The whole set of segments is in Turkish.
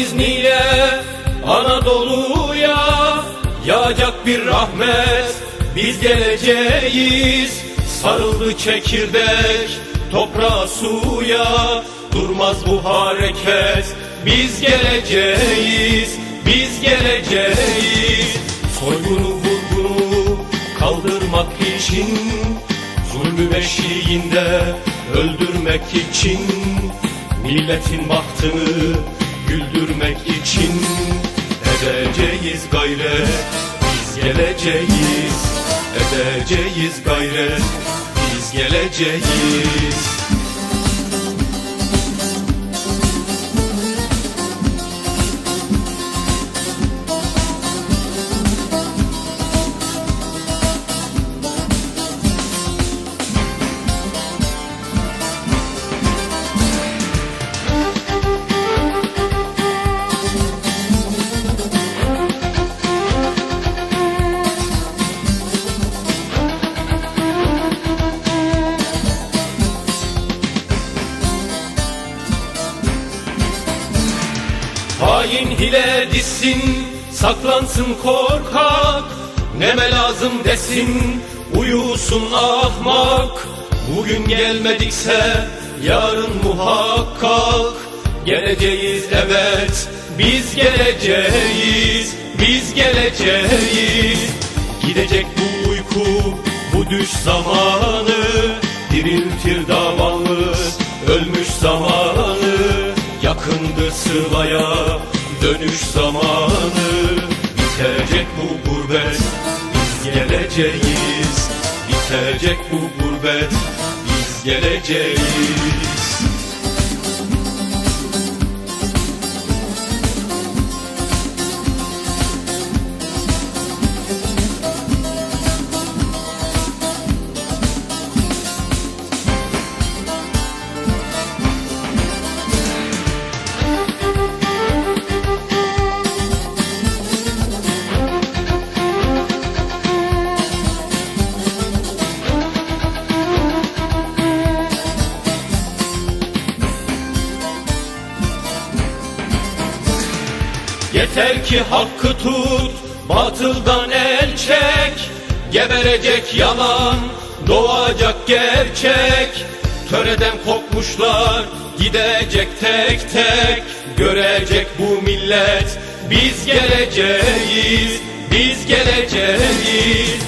izniyle Anadolu'ya yağacak bir rahmet. Biz geleceğiz sarıldı çekirdek Toprağa suya durmaz bu hareket. Biz geleceğiz, biz geleceğiz. Soygunu vurgunu kaldırmak için Zulmü beşiğinde öldürmek için Milletin bahtını güldürmek için Edeceğiz gayret. Biz geleceğiz Edeceğiz gayret. Biz geleceğiz Hile dissin, saklansın korkak. Neme lazım desin, uyusun ahmak. Bugün gelmedikse yarın muhakkak. Geleceğiz evet, biz geleceğiz, biz geleceğiz. Gidecek bu uyku, bu düş zamanı Diriltir davalı, ölmüş zamanı. Yakındı sılaya dönüş zamanı Bitecek bu gurbet biz geleceğiz. Bitecek bu gurbet biz geleceğiz Yeter ki hakkı tut, batıldan el çek. Geberecek yalan, doğacak gerçek. Töreden kopmuşlar, gidecek tek tek. Görecek bu millet, biz geleceğiz, biz geleceğiz.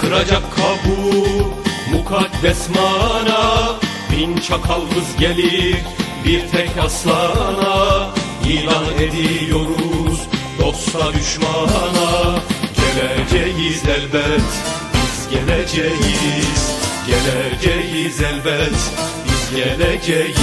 Kıracak kabuğu, mukaddes mana. Bin çakal hız gelir, bir tek aslana. İlan ediyoruz dosta düşmana Geleceğiz elbet. Biz geleceğiz Geleceğiz elbet. Biz geleceğiz